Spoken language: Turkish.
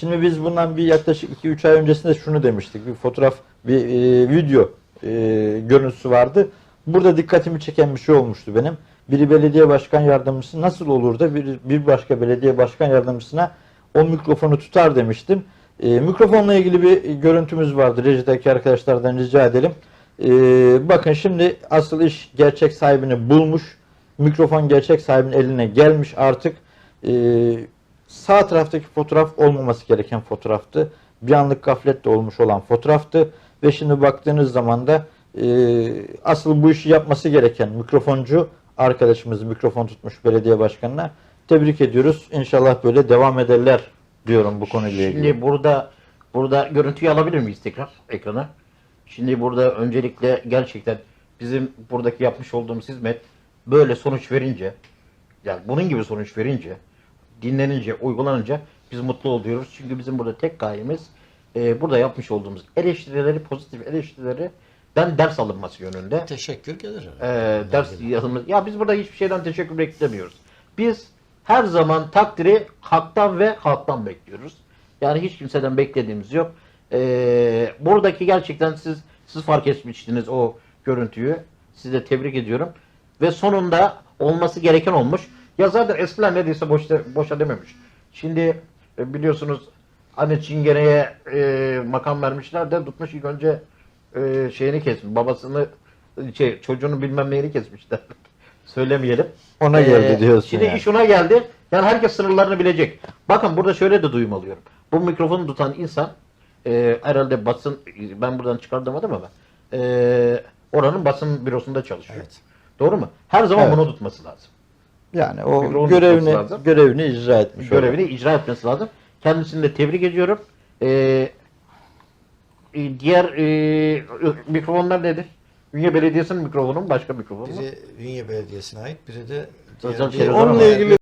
Şimdi biz bundan bir yaklaşık 2-3 ay öncesinde şunu demiştik. Bir fotoğraf, bir e, video e, görüntüsü vardı. Burada dikkatimi çeken bir şey olmuştu benim. Biri belediye başkan yardımcısı nasıl olur da bir, bir başka belediye başkan yardımcısına o mikrofonu tutar demiştim. E, mikrofonla ilgili bir görüntümüz vardı. Rejideki arkadaşlardan rica edelim. E, bakın şimdi asıl iş gerçek sahibini bulmuş. Mikrofon gerçek sahibinin eline gelmiş artık. E, sağ taraftaki fotoğraf olmaması gereken fotoğraftı. Bir anlık gafletle olmuş olan fotoğraftı. Ve şimdi baktığınız zaman da e, asıl bu işi yapması gereken mikrofoncu arkadaşımız mikrofon tutmuş belediye başkanına tebrik ediyoruz. İnşallah böyle devam ederler diyorum bu konuyla ilgili. Şimdi burada burada görüntüyü alabilir miyiz tekrar ekrana? Şimdi burada öncelikle gerçekten bizim buradaki yapmış olduğumuz hizmet böyle sonuç verince yani bunun gibi sonuç verince dinlenince, uygulanınca biz mutlu oluyoruz. Çünkü bizim burada tek gayemiz e, burada yapmış olduğumuz eleştirileri, pozitif eleştirileri ben ders alınması yönünde. Teşekkür gelir. e, ders yazımız. Ya biz burada hiçbir şeyden teşekkür beklemiyoruz. Biz her zaman takdiri haktan ve halktan bekliyoruz. Yani hiç kimseden beklediğimiz yok. E, buradaki gerçekten siz siz fark etmiştiniz o görüntüyü. Sizi de tebrik ediyorum. Ve sonunda olması gereken olmuş. Ya zaten eskiler ne diyse boş, boşa dememiş. Şimdi e, biliyorsunuz hani Çingene'ye e, makam vermişler de tutmuş ilk önce e, şeyini kesmiş. Babasını şey çocuğunu bilmem neyini kesmişler. Söylemeyelim. Ona geldi diyorsun Şimdi yani. iş ona geldi. Yani herkes sınırlarını bilecek. Bakın burada şöyle de duyum alıyorum. Bu mikrofonu tutan insan e, herhalde basın ben buradan çıkardamadım ama e, oranın basın bürosunda çalışıyor. Evet. Doğru mu? Her zaman Evet. bunu tutması lazım. Yani o Mikrofon görevini tutması lazım. görevini icra etmiş. Görevini icra etmesi lazım. Kendisini de tebrik ediyorum. E, e, diğer e, mikrofonlar nedir? Ünye Belediyesi'nin mikrofonu mu? Başka mikrofon mu? Biri Ünye Belediyesi'ne ait, biri de Özel diğer- Televizyon Onunla ilgili